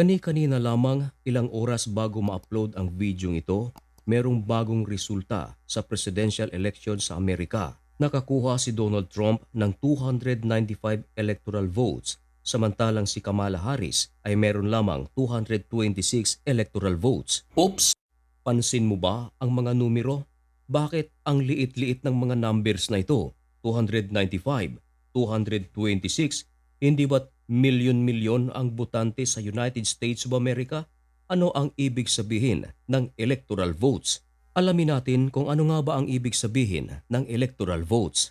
Kani-kanina lamang ilang oras bago ma-upload ang video ito, merong bagong resulta sa presidential election sa Amerika. Nakakuha si Donald Trump ng 295 electoral votes samantalang si Kamala Harris ay meron lamang 226 electoral votes. Oops! Pansin mo ba ang mga numero? Bakit ang liit-liit ng mga numbers na ito? 295, 226, hindi ba't milyon-milyon ang botante sa United States of America? Ano ang ibig sabihin ng electoral votes? Alamin natin kung ano nga ba ang ibig sabihin ng electoral votes.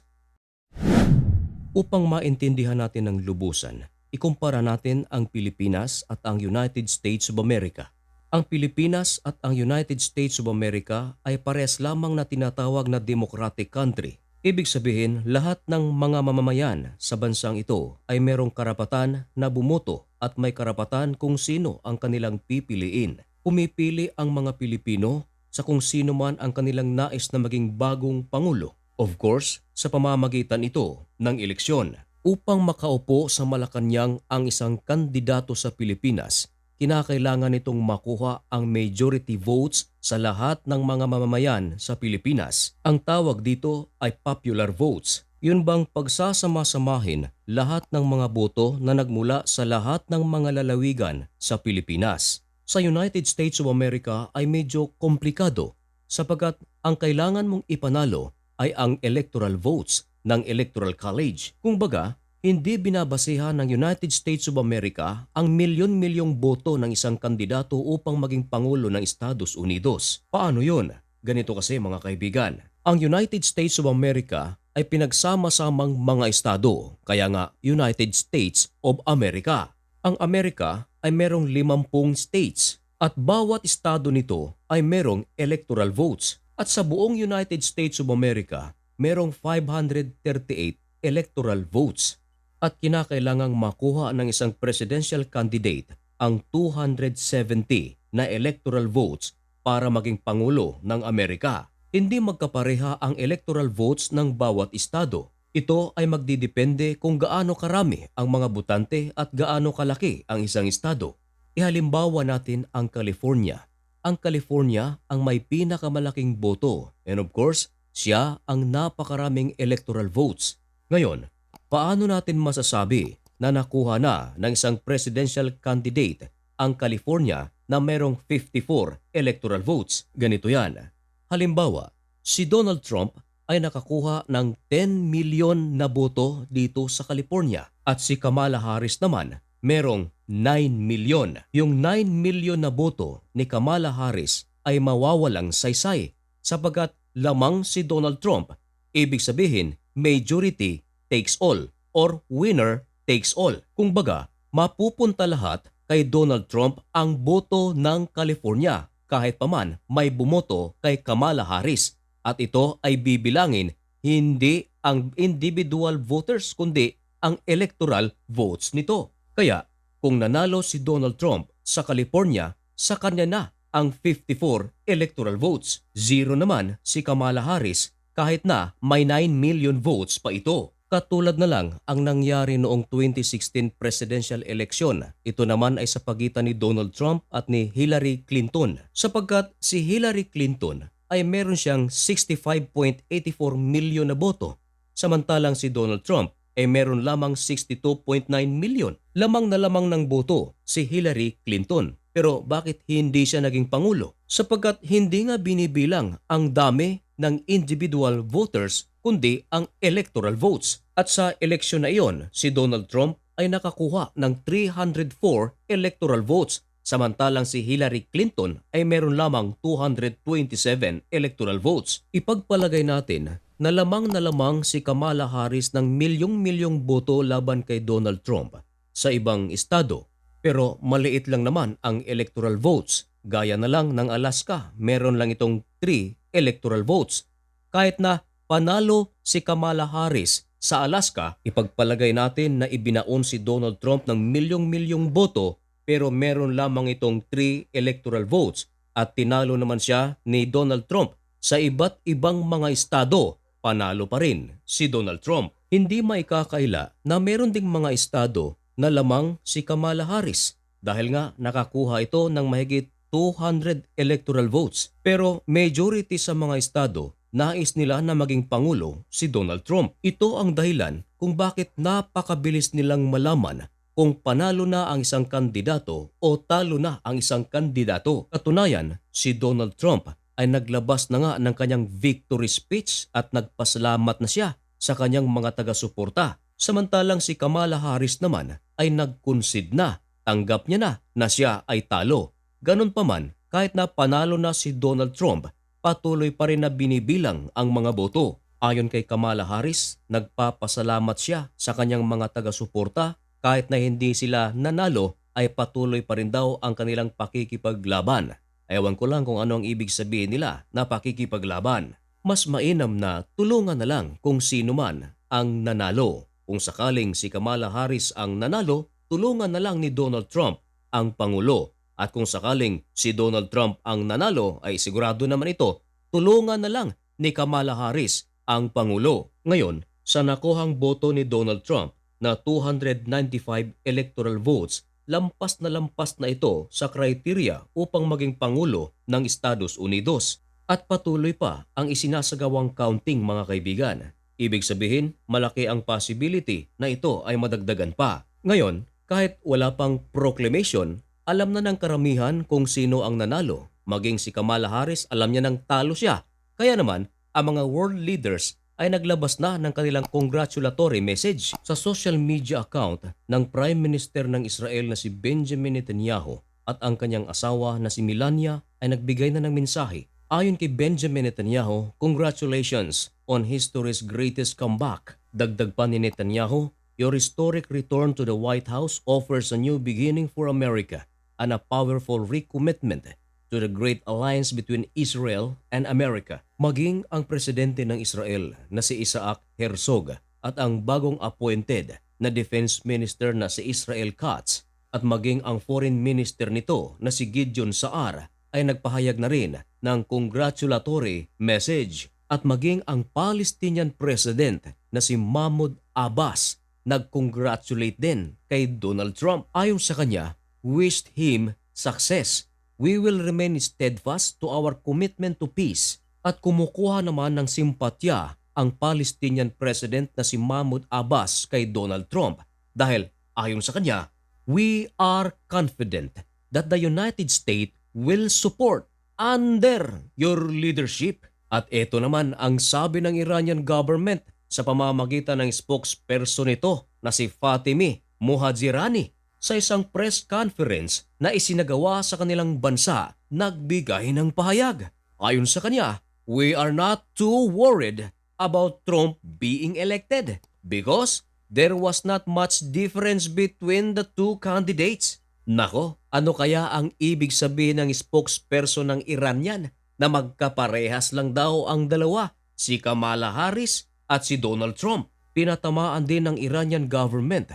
Upang maintindihan natin ng lubusan, ikumpara natin ang Pilipinas at ang United States of America. Ang Pilipinas at ang United States of America ay pares lamang na tinatawag na democratic country. Ibig sabihin, lahat ng mga mamamayan sa bansang ito ay merong karapatan na bumoto at may karapatan kung sino ang kanilang pipiliin. Pumipili ang mga Pilipino sa kung sino man ang kanilang nais na maging bagong pangulo. Of course, sa pamamagitan ito ng eleksyon. Upang makaupo sa Malacanang ang isang kandidato sa Pilipinas, kinakailangan nitong makuha ang majority votes sa lahat ng mga mamamayan sa Pilipinas. Ang tawag dito ay popular votes. Yun bang pagsasama-samahin lahat ng mga boto na nagmula sa lahat ng mga lalawigan sa Pilipinas. Sa United States of America ay medyo komplikado sapagkat ang kailangan mong ipanalo ay ang electoral votes ng Electoral College. Kung baga, hindi binabasehan ng United States of America ang milyon-milyong boto ng isang kandidato upang maging Pangulo ng Estados Unidos. Paano yun? Ganito kasi mga kaibigan. Ang United States of America ay pinagsama-samang mga estado, kaya nga United States of America. Ang Amerika ay merong 50 states at bawat estado nito ay merong electoral votes. At sa buong United States of America, merong 538 electoral votes at kinakailangang makuha ng isang presidential candidate ang 270 na electoral votes para maging pangulo ng Amerika. Hindi magkapareha ang electoral votes ng bawat estado. Ito ay magdidepende kung gaano karami ang mga butante at gaano kalaki ang isang estado. Ihalimbawa natin ang California. Ang California ang may pinakamalaking boto and of course, siya ang napakaraming electoral votes. Ngayon, paano natin masasabi na nakuha na ng isang presidential candidate ang California na merong 54 electoral votes? Ganito yan. Halimbawa, si Donald Trump ay nakakuha ng 10 milyon na boto dito sa California at si Kamala Harris naman merong 9 milyon. Yung 9 milyon na boto ni Kamala Harris ay mawawalang saysay sapagkat lamang si Donald Trump. Ibig sabihin, majority takes all or winner takes all. Kung baga, mapupunta lahat kay Donald Trump ang boto ng California kahit paman may bumoto kay Kamala Harris at ito ay bibilangin hindi ang individual voters kundi ang electoral votes nito. Kaya kung nanalo si Donald Trump sa California, sa kanya na ang 54 electoral votes. Zero naman si Kamala Harris kahit na may 9 million votes pa ito. Katulad na lang ang nangyari noong 2016 presidential election. Ito naman ay sa pagitan ni Donald Trump at ni Hillary Clinton. Sapagkat si Hillary Clinton ay meron siyang 65.84 milyon na boto. Samantalang si Donald Trump ay meron lamang 62.9 milyon. Lamang na lamang ng boto si Hillary Clinton. Pero bakit hindi siya naging pangulo? Sapagkat hindi nga binibilang ang dami ng individual voters kundi ang electoral votes. At sa eleksyon na iyon, si Donald Trump ay nakakuha ng 304 electoral votes samantalang si Hillary Clinton ay meron lamang 227 electoral votes. Ipagpalagay natin na lamang na lamang si Kamala Harris ng milyong-milyong boto laban kay Donald Trump sa ibang estado pero maliit lang naman ang electoral votes. Gaya na lang ng Alaska, meron lang itong 3 electoral votes. Kahit na panalo si Kamala Harris sa Alaska, ipagpalagay natin na ibinaon si Donald Trump ng milyong-milyong boto pero meron lamang itong 3 electoral votes at tinalo naman siya ni Donald Trump sa iba't ibang mga estado. Panalo pa rin si Donald Trump. Hindi maikakaila na meron ding mga estado na lamang si Kamala Harris dahil nga nakakuha ito ng mahigit 200 electoral votes. Pero majority sa mga estado, nais nila na maging Pangulo si Donald Trump. Ito ang dahilan kung bakit napakabilis nilang malaman kung panalo na ang isang kandidato o talo na ang isang kandidato. Katunayan, si Donald Trump ay naglabas na nga ng kanyang victory speech at nagpasalamat na siya sa kanyang mga taga-suporta. Samantalang si Kamala Harris naman ay nag-concede na. Tanggap niya na na siya ay talo. Ganun pa man, kahit na panalo na si Donald Trump, patuloy pa rin na binibilang ang mga boto. Ayon kay Kamala Harris, nagpapasalamat siya sa kanyang mga taga-suporta kahit na hindi sila nanalo ay patuloy pa rin daw ang kanilang pakikipaglaban. Ewan ko lang kung ano ang ibig sabihin nila na pakikipaglaban. Mas mainam na tulungan na lang kung sino man ang nanalo. Kung sakaling si Kamala Harris ang nanalo, tulungan na lang ni Donald Trump ang Pangulo. At kung sakaling si Donald Trump ang nanalo ay sigurado naman ito, tulungan na lang ni Kamala Harris ang Pangulo. Ngayon, sa nakuhang boto ni Donald Trump na 295 electoral votes, lampas na lampas na ito sa kriteria upang maging Pangulo ng Estados Unidos. At patuloy pa ang isinasagawang counting mga kaibigan. Ibig sabihin, malaki ang possibility na ito ay madagdagan pa. Ngayon, kahit wala pang proclamation, alam na ng karamihan kung sino ang nanalo. Maging si Kamala Harris, alam niya nang talo siya. Kaya naman, ang mga world leaders ay naglabas na ng kanilang congratulatory message sa social media account ng Prime Minister ng Israel na si Benjamin Netanyahu at ang kanyang asawa na si Melania ay nagbigay na ng mensahe. Ayon kay Benjamin Netanyahu, congratulations on history's greatest comeback. Dagdag pa ni Netanyahu, your historic return to the White House offers a new beginning for America and a powerful recommitment to the great alliance between Israel and America. Maging ang presidente ng Israel na si Isaac Herzog at ang bagong appointed na defense minister na si Israel Katz at maging ang foreign minister nito na si Gideon Saar ay nagpahayag na rin ng congratulatory message at maging ang Palestinian president na si Mahmoud Abbas nag-congratulate din kay Donald Trump. Ayon sa kanya, wished him success. We will remain steadfast to our commitment to peace at kumukuha naman ng simpatya ang Palestinian President na si Mahmoud Abbas kay Donald Trump. Dahil ayon sa kanya, we are confident that the United States will support under your leadership. At ito naman ang sabi ng Iranian government sa pamamagitan ng spokesperson nito na si Fatimi Muhajirani sa isang press conference na isinagawa sa kanilang bansa, nagbigay ng pahayag. Ayon sa kanya, we are not too worried about Trump being elected because there was not much difference between the two candidates. Nako, ano kaya ang ibig sabihin ng spokesperson ng Iranian na magkaparehas lang daw ang dalawa, si Kamala Harris at si Donald Trump? Pinatamaan din ng Iranian government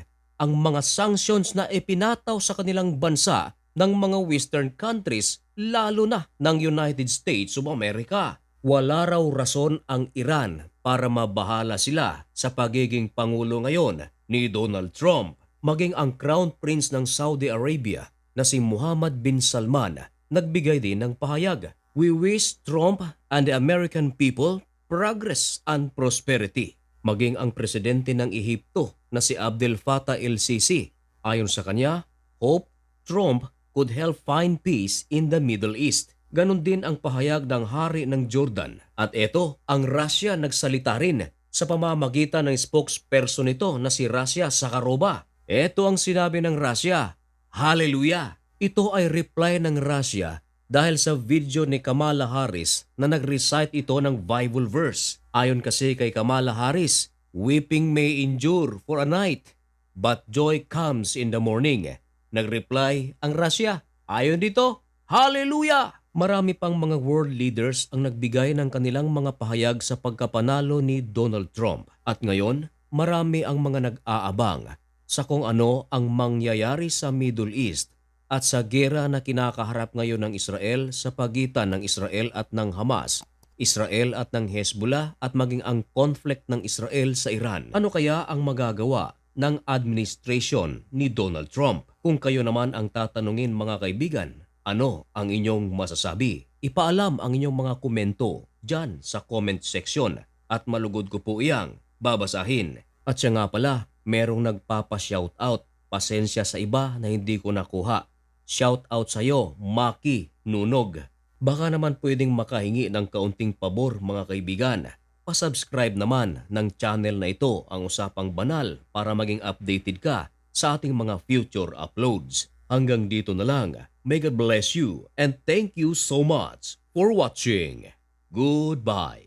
ang mga sanctions na ipinataw sa kanilang bansa ng mga western countries lalo na ng United States of America. Wala raw rason ang Iran para mabahala sila sa pagiging pangulo ngayon ni Donald Trump. Maging ang Crown Prince ng Saudi Arabia na si Muhammad bin Salman nagbigay din ng pahayag. We wish Trump and the American people progress and prosperity. Maging ang presidente ng Ehipto na si Abdel Fattah el-Sisi. Ayon sa kanya, hope Trump could help find peace in the Middle East. Ganon din ang pahayag ng hari ng Jordan. At ito, ang Russia nagsalita rin sa pamamagitan ng spokesperson nito na si Russia Sakharova. Ito ang sinabi ng Russia, Hallelujah! Ito ay reply ng Russia dahil sa video ni Kamala Harris na nag-recite ito ng Bible verse. Ayon kasi kay Kamala Harris, Weeping may endure for a night, but joy comes in the morning. Nag-reply ang Russia. Ayon dito, Hallelujah! Marami pang mga world leaders ang nagbigay ng kanilang mga pahayag sa pagkapanalo ni Donald Trump. At ngayon, marami ang mga nag-aabang sa kung ano ang mangyayari sa Middle East at sa gera na kinakaharap ngayon ng Israel sa pagitan ng Israel at ng Hamas, Israel at ng Hezbollah at maging ang conflict ng Israel sa Iran. Ano kaya ang magagawa ng administration ni Donald Trump? Kung kayo naman ang tatanungin mga kaibigan, ano ang inyong masasabi? Ipaalam ang inyong mga komento dyan sa comment section at malugod ko po iyang babasahin. At siya nga pala, merong nagpapa-shoutout. Pasensya sa iba na hindi ko nakuha. Shoutout sa iyo, Maki Nunog. Baka naman pwedeng makahingi ng kaunting pabor mga kaibigan. Pasubscribe naman ng channel na ito ang usapang banal para maging updated ka sa ating mga future uploads. Hanggang dito na lang. May God bless you and thank you so much for watching. Goodbye.